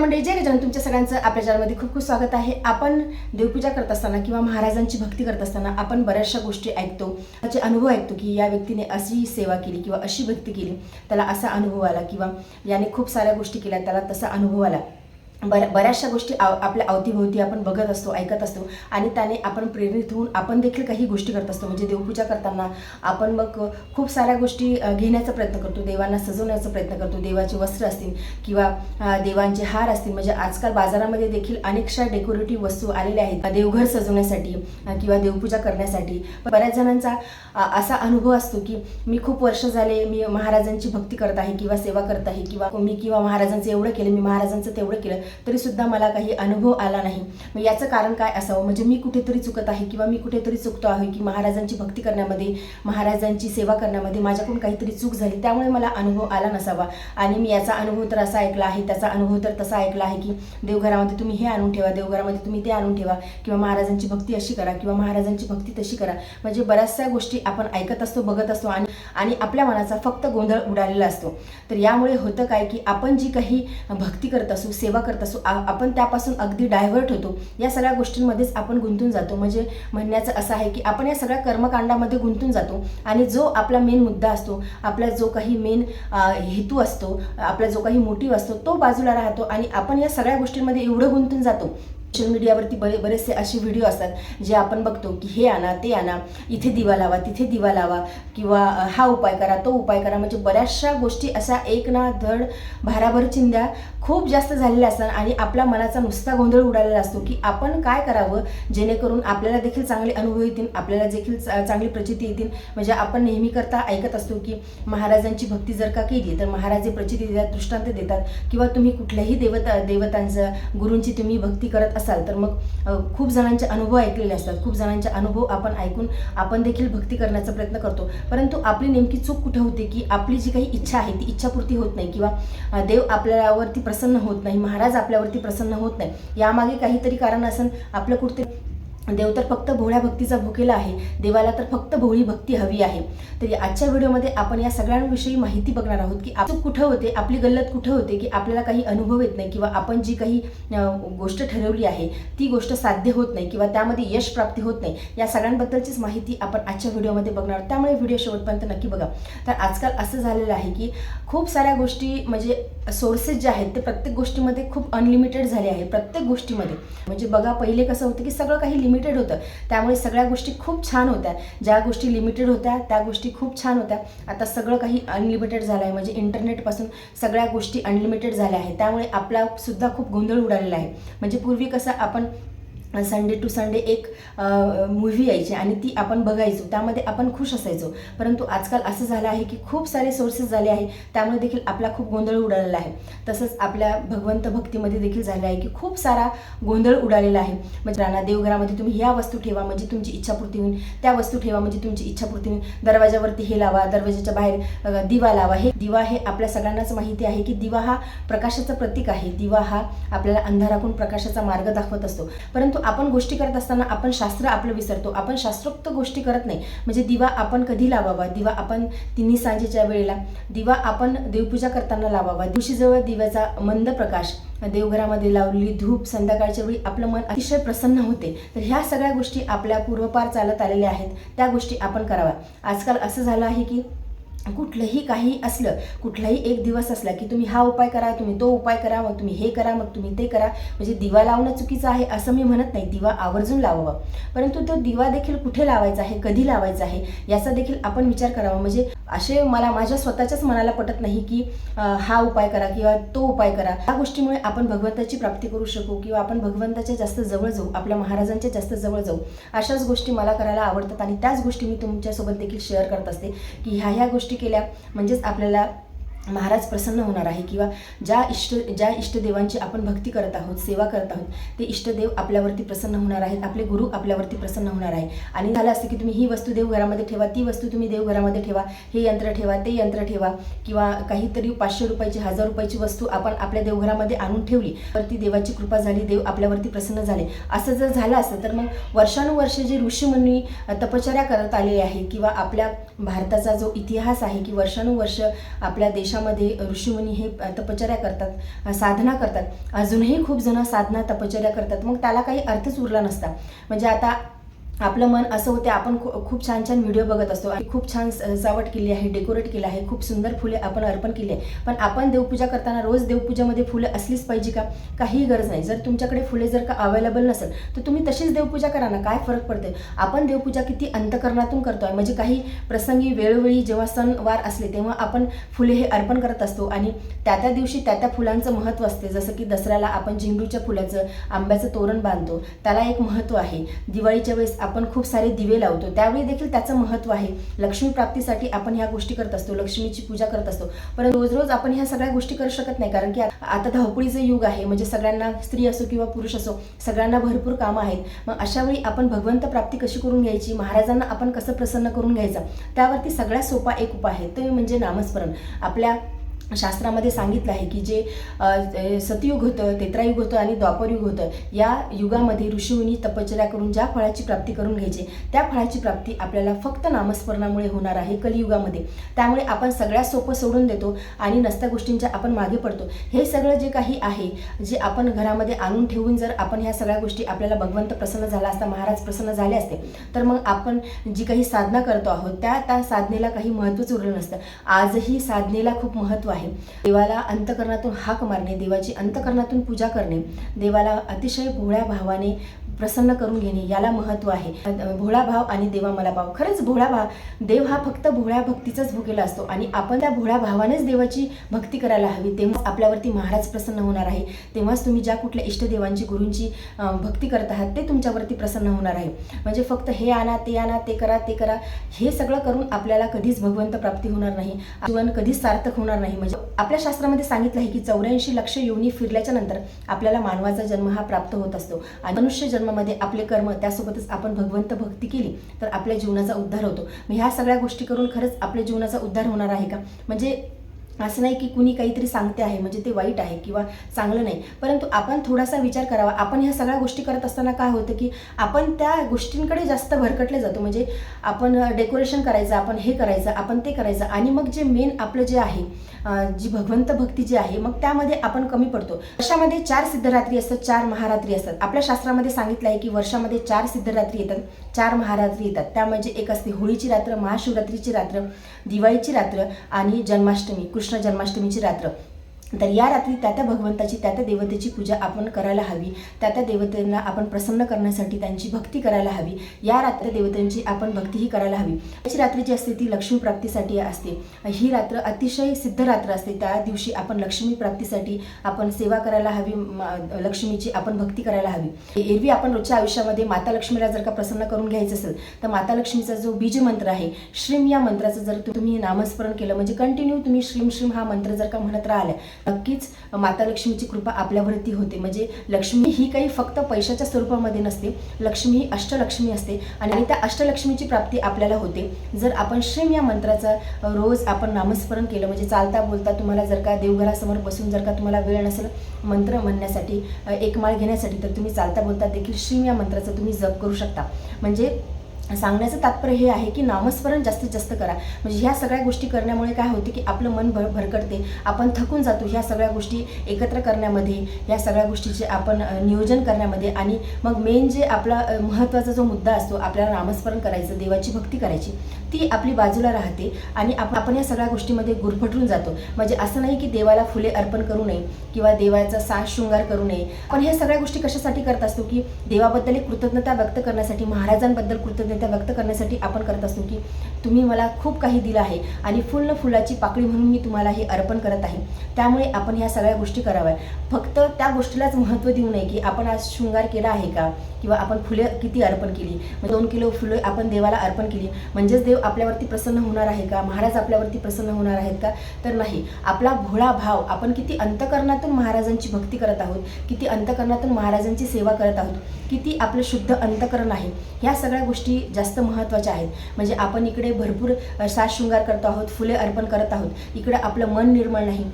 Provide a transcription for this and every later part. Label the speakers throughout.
Speaker 1: मंडळी जय गजानन. तुमच्या सगळ्यांचं आपल्या चॅनलमध्ये खूप खूप स्वागत आहे. आपण देवपूजा करत असताना किंवा महाराजांची भक्ती करत असताना आपण बऱ्याचशा गोष्टी ऐकतो. त्याचे अनुभव ऐकतो की या व्यक्तीने अशी सेवा केली किंवा अशी भक्ती केली त्याला असा अनुभव आला किंवा याने खूप साऱ्या गोष्टी केल्या त्याला तसा अनुभव आला. बर बऱ्याचशा गोष्टी आव आपल्या अवतीभोवती आपण बघत असतो ऐकत असतो आणि त्याने आपण प्रेरित होऊन आपण देखील काही गोष्टी करत असतो. म्हणजे देवपूजा करताना आपण मग खूप साऱ्या गोष्टी घेण्याचा प्रयत्न करतो. देवांना सजवण्याचा प्रयत्न करतो. देवाचे वस्त्र असतील किंवा देवांचे हार असतील. म्हणजे आजकाल बाजारामध्ये देखील अनेकशा डेकोरेटिव्ह वस्तू आलेल्या आहेत. देवघर सजवण्यासाठी किंवा देवपूजा करण्यासाठी. बऱ्याच जणांचा असा अनुभव असतो की मी खूप वर्ष झाले मी महाराजांची भक्ती करत आहे किंवा सेवा करत आहे किंवा मी किंवा महाराजांचं एवढं केलं मी महाराजांचं तेवढं केलं. तरीसुद्धा मला काही अनुभव आला नाही. मग याचं कारण काय असावं? म्हणजे मी कुठेतरी चुकत आहे किंवा मी कुठेतरी चुकतो आहे की महाराजांची भक्ती करण्यामध्ये महाराजांची सेवा करण्यामध्ये माझ्याकडून काहीतरी चूक झाली त्यामुळे मला अनुभव आला नसावा. आणि मी याचा अनुभव तर असा ऐकला आहे त्याचा अनुभव तर तसा ऐकला आहे की देवघरामध्ये तुम्ही हे आणून ठेवा देवघरामध्ये तुम्ही ते आणून ठेवा किंवा महाराजांची भक्ती अशी करा किंवा महाराजांची भक्ती तशी करा. म्हणजे बऱ्याचशा गोष्टी आपण ऐकत असतो बघत असतो आणि आणि आपल्या मनाचा फक्त गोंधळ उडालेला असतो. तर यामुळे होतं काय की आपण जी काही भक्ती करत असू सेवा करत असू आपण त्यापासून अगदी डायव्हर्ट होतो. या सगळ्या गोष्टींमध्येच आपण गुंतून जातो. म्हणजे म्हणण्याचं असं आहे की आपण या सगळ्या कर्मकांडामध्ये गुंतून जातो आणि जो आपला मेन मुद्दा असतो आपला जो काही मेन हेतू असतो आपला जो काही मोटिव्ह असतो तो बाजूला राहतो आणि आपण या सगळ्या गोष्टींमध्ये एवढं गुंतून जातो सोशल मीडियावरती बरे बरेचसे असे व्हिडिओ असतात जे आपण बघतो की हे आणा ते आणा इथे दिवा लावा तिथे दिवा लावा किंवा हा उपाय करा तो उपाय करा म्हणजे बऱ्याचशा गोष्टी अशा एक ना धड भाराभर चिंध्या खूप जास्त झालेल्या असतात आणि आपल्या मनाचा नुसता गोंधळ उडालेला असतो की आपण काय करावं जेणेकरून आपल्याला देखील चांगले अनुभव येतील आपल्याला देखील चा- चांगली प्रचिती येतील. म्हणजे आपण नेहमी करता ऐकत असतो की महाराजांची भक्ती जर का केली तर महाराज जे प्रचिती देतात दृष्टांत देतात. किंवा तुम्ही कुठल्याही देवता देवतांचं गुरूंची तुम्ही भक्ती करत असाल तर मग खूप जणांचे अनुभव ऐकलेले असतात. खूप जणांचे अनुभव आपण ऐकून आपण देखील भक्ती करण्याचा प्रयत्न करतो. परंतु आपली नेमकी चूक कुठे होते की आपली जी काही इच्छा आहे ती इच्छापूर्ती होत नाही किंवा देव आपल्यावरती प्रसन्न होत नाही महाराज आपल्यावरती प्रसन्न होत नाही यामागे काहीतरी कारण असेल आपलं कुठतरी देव तर फक्त भोळ्या भक्तीचा भुकेला आहे. देवाला तर फक्त भोळी भक्ती हवी आहे. तर आजच्या व्हिडिओमध्ये आपण या सगळ्यांविषयी माहिती बघणार आहोत की आपण कुठं होते आपली गल्लत कुठं होते की आपल्याला काही अनुभव येत नाही किंवा आपण जी काही गोष्ट ठरवली आहे ती गोष्ट साध्य होत नाही किंवा त्यामध्ये यश प्राप्ती होत नाही या सगळ्यांबद्दलचीच माहिती आपण आजच्या व्हिडिओमध्ये बघणार आहोत. त्यामुळे व्हिडिओ शेवटपर्यंत नक्की बघा. तर आजकाल असं झालेलं आहे की खूप साऱ्या गोष्टी म्हणजे सोर्सेस जे आहेत ते प्रत्येक गोष्टीमध्ये खूप अनलिमिटेड झाले आहे प्रत्येक गोष्टीमध्ये. म्हणजे बघा पहिले कसं होतं की सगळं काही लिमिटेड होतं. त्यामुळे सगळ्या गोष्टी खूप छान होत्या. ज्या गोष्टी लिमिटेड होत्या त्या गोष्टी खूप छान होत्या. आता सगळं काही अनलिमिटेड झालं आहे म्हणजे इंटरनेटपासून सगळ्या गोष्टी अनलिमिटेड झाल्या आहेत. त्यामुळे आपला सुद्धा खूप गोंधळ उडालेला आहे. म्हणजे पूर्वी कसं आपण संडे टू संडे एक मूव्ही यायची आणि ती आपण बघायचो. त्यामध्ये आपण खुश असायचो. परंतु आजकाल असं झालं आहे की खूप सारे सोर्सेस झाले आहे. त्यामुळे देखील आपला खूप गोंधळ उडालेला आहे. तसंच आपल्या भगवंत भक्तीमध्ये देखील झालं आहे की खूप सारा गोंधळ उडालेला आहे. म्हणजे राणा देवघरामध्ये तुम्ही ह्या वस्तू ठेवा म्हणजे तुमची इच्छापूर्ती होईल. त्या वस्तू ठेवा म्हणजे तुमची इच्छापूर्ती होईल. दरवाजावरती हे लावा दरवाजाच्या बाहेर दिवा लावा. हे दिवा हे आपल्या सगळ्यांनाच माहिती आहे की दिवा हा प्रकाशाचं प्रतीक आहे. दिवा हा आपल्याला अंधारातून प्रकाशाचा मार्ग दाखवत असतो. परंतु आपण गोष्टी करत असताना आपण शास्त्र आपलं विसरतो. आपण शास्त्रोक्त गोष्टी करत नाही. म्हणजे दिवा आपण कधी लावावा? दिवा आपण तिन्ही सांजेच्या वेळेला. दिवा आपण देवपूजा करताना लावावा. दिवशीजवळ दिव्याचा मंद प्रकाश देवघरामध्ये लावलेली धूप संध्याकाळच्या वेळी आपलं मन अतिशय प्रसन्न होते. तर ह्या सगळ्या गोष्टी आपल्या पूर्वपार चालत आलेल्या आहेत. त्या गोष्टी आपण कराव्या आजकाल असं झालं आहे की कुठलंही काही असलं कुठलाही एक दिवस असला की तुम्ही हा उपाय करा तुम्ही तो उपाय करा मग तुम्ही हे करा मग तुम्ही ते करा. म्हणजे दिवा लावणं चुकीचं आहे असं मी म्हणत नाही. दिवा आवर्जून लावावा. परंतु तो दिवा देखील कुठे लावायचा आहे कधी लावायचा आहे याचा देखील आपण विचार करावा. म्हणजे असे मला माझ्या स्वतःच्याच मनाला पटत नाही की हा उपाय करा किंवा तो उपाय करा. या गोष्टीमुळे आपण भगवंताची प्राप्ती करू शकू किंवा आपण भगवंताच्या जास्त जवळ जाऊ आपल्या महाराजांच्या जास्त जवळ जाऊ. अशाच गोष्टी मला करायला आवडतात आणि त्याच गोष्टी मी तुमच्यासोबत देखील शेअर करत असते की ह्या ह्या गोष्टी केल्या म्हणजेच आपल्याला महाराज प्रसन्न होणार आहे किंवा ज्या इष्ट ज्या इष्टदेवांची आपण भक्ती करत आहोत सेवा करत आहोत ते इष्टदेव आपल्यावरती प्रसन्न होणार आहेत आपले गुरु आपल्यावरती प्रसन्न होणार आहे. आणि झालं असतं की तुम्ही ही वस्तू देवघरामध्ये ठेवा ती वस्तू तुम्ही देवघरामध्ये ठेवा हे यंत्र ठेवा ते यंत्र ठेवा किंवा काहीतरी पाचशे रुपयाची हजार रुपयाची वस्तू आपण आपल्या देवघरामध्ये आणून ठेवली तर ती देवाची कृपा झाली देव आपल्यावरती प्रसन्न झाले. असं जर झालं असतं तर मग वर्षानुवर्षे जे ऋषीमुनी तपश्चर्या करत आलेले आहे किंवा आपल्या भारताचा जो इतिहास आहे की वर्षानुवर्ष आपल्या देशा देशामध्ये ऋषीमुनी हे तपश्चर्या करतात साधना करतात. अजूनही खूप जण साधना तपश्चर्या करतात. मग त्याला काही अर्थच उरला नसता. म्हणजे आता आपलं मन असं होते आपण खूप छान छान व्हिडिओ बघत असतो. आणि खूप छान सजावट केली आहे डेकोरेट केलं आहे खूप सुंदर फुले आपण अर्पण केली आहे. पण आपण देवपूजा करताना रोज देवपूजामध्ये फुलं असलीच पाहिजे का? काहीही गरज नाही. जर तुमच्याकडे फुले जर का अवेलेबल नसेल तर तुम्ही तशीच देवपूजा करा ना. काय फरक पडते आपण देवपूजा किती अंतकरणातून करतो आहे म्हणजे काही प्रसंगी वेळोवेळी जेव्हा सणवार असले तेव्हा आपण फुले हे अर्पण करत असतो. आणि त्या त्या दिवशी त्या त्या फुलांचं महत्त्व असते. जसं की दसऱ्याला आपण झेंडूच्या फुलाचं आंब्याचं तोरण बांधतो. त्याला एक महत्त्व आहे. दिवाळीच्या वेळेस आपण खूप सारे दिवे लावतो. त्यावेळी देखील त्याचं महत्त्व आहे. लक्ष्मी प्राप्तीसाठी आपण ह्या गोष्टी करत असतो. लक्ष्मीची पूजा करत असतो. पण रोज रोज आपण ह्या सगळ्या गोष्टी करू शकत नाही. कारण की आता धावपळीचं युग आहे. म्हणजे सगळ्यांना स्त्री असो किंवा पुरुष असो सगळ्यांना भरपूर कामं आहेत. मग अशा वेळी आपण भगवंत प्राप्ती कशी करून घ्यायची? महाराजांना आपण कसं प्रसन्न करून घ्यायचं? त्यावरती सगळ्यात सोपा एक उपाय आहे. ते म्हणजे नामस्मरण. आपल्या शास्त्रामध्ये सांगितलं आहे की जे सतयुग होतं तेत्रायुग होतं आणि द्वापरयुग होतं या युगामध्ये ऋषीमुनी तपश्चर्या करून ज्या फळाची प्राप्ती करून घ्यायची त्या फळाची प्राप्ती आपल्याला फक्त नामस्मरणामुळे होणार आहे कलियुगामध्ये. त्यामुळे आपण सगळ्यात सोपं सोडून देतो आणि नसत्या गोष्टींच्या आपण मागे पडतो. हे सगळं जे काही आहे जे आपण घरामध्ये आणून ठेवून जर आपण ह्या सगळ्या गोष्टी आपल्याला भगवंत प्रसन्न झाला असता महाराज प्रसन्न झाले असते तर मग आपण जी काही साधना करतो आहोत त्या त्या साधनेला काही महत्त्वच उरलं नसतं. आजही साधनेला खूप महत्त्व आहे. देवाला अंतकरणातून हाक मारणे देवाची अंतकरणातून पूजा करणे देवाला अतिशय भोळ्या भावाने प्रसन्न करून घेणे याला महत्त्व आहे. भोळा भाव आणि देवा मला भाव खरंच भोळा भाव देव हा फक्त भोळ्या भक्तीचाच भुकेला असतो आणि आपण त्या भोळ्या भावानेच देवाची भक्ती करायला हवी तेव्हाच आपल्यावरती महाराज प्रसन्न होणार आहे. तेव्हाच तुम्ही ज्या कुठल्या इष्टदेवांची गुरूंची भक्ती करत आहात ते तुमच्यावरती प्रसन्न होणार आहे. म्हणजे फक्त हे आणा ते आणा ते करा ते करा हे सगळं करून आपल्याला कधीच भगवंत प्राप्ती होणार नाही. जीवन कधीच सार्थक होणार नाही. म्हणजे आपल्या शास्त्रामध्ये सांगितलं आहे की चौऱ्याऐंशी लक्ष योनी फिरल्याच्या नंतर आपल्याला मानवाचा जन्म हा प्राप्त होत असतो. आणि मनुष्य जन्मामध्ये आपले कर्म त्यासोबतच आपण भगवंत भक्ती केली तर आपल्या जीवनाचा उद्धार होतो. मग ह्या सगळ्या गोष्टी करून खरंच आपल्या जीवनाचा उद्धार होणार आहे का? म्हणजे असं नाही की कुणी काहीतरी सांगते आहे म्हणजे ते वाईट आहे किंवा चांगलं नाही. परंतु आपण थोडासा विचार करावा. आपण ह्या सगळ्या गोष्टी करत असताना काय होतं की आपण त्या गोष्टींकडे जास्त भरकटले जातो. म्हणजे आपण डेकोरेशन करायचं आपण हे करायचं आपण ते करायचं आणि मग जे मेन आपलं जे आहे जी भगवंत भक्ती जी आहे मग त्यामध्ये आपण कमी पडतो. वर्षामध्ये चार सिद्धरात्री असतात चार महारात्री असतात. आपल्या शास्त्रामध्ये सांगितलं आहे की वर्षामध्ये चार सिद्धरात्री येतात चार महारात्री येतात. त्या म्हणजे एक असते होळीची रात्र महाशिवरात्रीची रात्र दिवाळीची रात्र आणि जन्माष्टमी. कृष्ण जन्माष्टमीची रात्र तर या रात्री त्या त्या भगवंताची त्या त्या देवतेची पूजा आपण करायला हवी. त्या त्या देवतेंना आपण प्रसन्न करण्यासाठी त्यांची भक्ती करायला हवी. या रात्र देवतांची आपण भक्तीही करायला हवी. याची रात्री जी असते ती लक्ष्मी प्राप्तीसाठी असते. ही रात्र अतिशय सिद्ध रात्र असते. त्या दिवशी आपण लक्ष्मी प्राप्तीसाठी आपण सेवा करायला हवी लक्ष्मीची आपण भक्ती करायला हवी. एरवी आपण रोजच्या आयुष्यामध्ये माता लक्ष्मीला जर का प्रसन्न करून घ्यायचं असेल तर माता लक्ष्मीचा जो बीज मंत्र आहे श्रीम या मंत्राचं जर तुम्ही नामस्मरण केलं म्हणजे कंटिन्यू तुम्ही श्रीम श्रीम हा मंत्र जर का म्हणत राहिला नक्कीच माता लक्ष्मीची कृपा आपल्यावरती होते. म्हणजे लक्ष्मी ही काही फक्त पैशाच्या स्वरूपामध्ये नसते. लक्ष्मी ही अष्टलक्ष्मी असते आणि त्या अष्टलक्ष्मीची प्राप्ती आपल्याला होते. जर आपण श्रीम या मंत्राचा रोज आपण नामस्मरण केलं म्हणजे चालता बोलता तुम्हाला जर का देवघरासमोर बसून जर का तुम्हाला वेळ नसेल मंत्र म्हणण्यासाठी एक माळ घेण्यासाठी तर तुम्ही चालता बोलता देखील श्रीम या मंत्राचा तुम्ही जप करू शकता. म्हणजे सांगण्याचं तात्पर्य हे आहे की नामस्मरण जास्तीत जास्त करा. म्हणजे ह्या सगळ्या गोष्टी करण्यामुळे काय होते की आपलं मन भर भरकटते. आपण थकून जातो ह्या सगळ्या गोष्टी एकत्र करण्यामध्ये ह्या सगळ्या गोष्टीचे आपण नियोजन करण्यामध्ये आणि मग मेन जे आपला महत्त्वाचा जो मुद्दा असतो आपल्याला नामस्मरण करायचं देवाची भक्ती करायची ती आपली बाजूला राहते आणि आपण या सगळ्या गोष्टीमध्ये गुरफटून जातो. म्हणजे असं नाही की देवाला फुले अर्पण करू नये किंवा देवाचा साज शृंगार करू नये. पण ह्या सगळ्या गोष्टी कशासाठी करत असतो की देवाबद्दल एक कृतज्ञता व्यक्त करण्यासाठी महाराजांबद्दल कृतज्ञता व्यक्त करण्यासाठी आपण करत असतो की तुम्ही मला खूप काही दिलं आहे आणि फुल फुलाची पाकळी म्हणून मी तुम्हाला हे अर्पण करत आहे. त्यामुळे आपण ह्या सगळ्या गोष्टी कराव्या फक्त त्या गोष्टीलाच महत्त्व देऊ नये की आपण आज शृंगार केला आहे का? किंवा आपण फुले किती अर्पण केली? म्हणजे दोन किलो फुले आपण देवाला अर्पण केली. म्हणजेच देव आपल्यावरती प्रसन्न होणार आहे का? महाराज आपल्यावरती प्रसन्न होणार आहेत का? तर नाही. आपला भोळा भाव आपण किती अंतकरणातून महाराजांची भक्ती करत आहोत किती अंतकरणातून महाराजांची सेवा करत आहोत किती आपलं शुद्ध अंतकरण आहे ह्या सगळ्या गोष्टी जास्त महत्त्वाच्या आहेत. म्हणजे आपण इकडे भरपूर साज शृंगार करतो आहोत फुले अर्पण करत आहोत. इकडे आपलं मन निर्मळ नाही.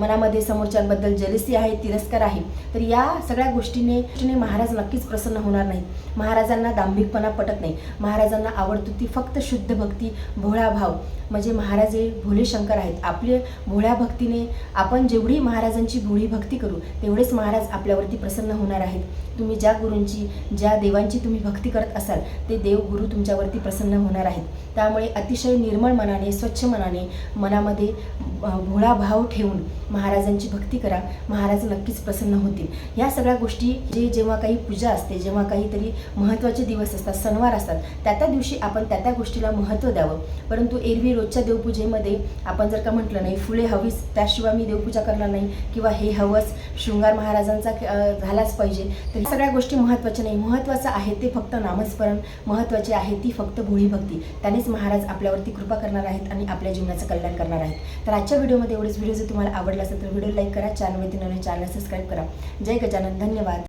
Speaker 1: मनामध्ये समोरच्यांबद्दल जलसी आहे तिरस्कार आहे. तर या सगळ्या गोष्टीने गोष्टीने महाराज नक्कीच प्रसन्न होणार नाहीत. महाराजांना दांभिकपणा पटत नाही. महाराजांना आवडतो ती फक्त शुद्ध भक्ती. भक्ती भोळा भाव. म्हणजे महाराज हे भोले शंकर आहेत. आपले भोळ्या भक्तीने आपण जेवढी महाराजांची भोळी भक्ती करू तेवढेच महाराज आपल्यावरती प्रसन्न होणार आहेत. तुम्ही ज्या गुरूंची ज्या देवांची तुम्ही भक्ती करत असाल ते देव गुरु तुमच्यावरती प्रसन्न होणार आहेत. त्यामुळे अतिशय निर्मळ मनाने स्वच्छ मनाने मनामध्ये भोळा भाव ठेवून महाराजांची भक्ती करा. महाराज नक्कीच प्रसन्न होतील. या सगळ्या गोष्टी जे जेव्हा काही पूजा असते जेव्हा काहीतरी महत्त्वाचे दिवस असतात सणवार असतात त्या त्या दिवशी आपण त्या त्या गोष्टीला महत्त्व महत्त्व द्यावं. परंतु एरवी रोजच्या देवपूजेमध्ये आपण जर का म्हटलं नाही फुले हवीच त्याशिवाय मी देवपूजा करणार नाही किंवा हे हवस शृंगार महाराजांचा झालाच पाहिजे. तर सगळ्या गोष्टी महत्त्वाच्या नाही. महत्त्वाचं आहे ते फक्त नामस्मरण. महत्त्वाचे आहे ती फक्त भोळी भक्ती त्यानेच महाराज आपल्यावरती कृपा करणार आहेत आणि आपल्या जीवनाचं कल्याण करणार आहेत. तर आजच्या व्हिडिओमध्ये एवढेच. व्हिडिओ जर तुम्हाला आवडला असेल तर व्हिडिओ लाईक करा चॅनलवरती नवीन चॅनल सबस्क्राईब करा. जय गजानन. धन्यवाद.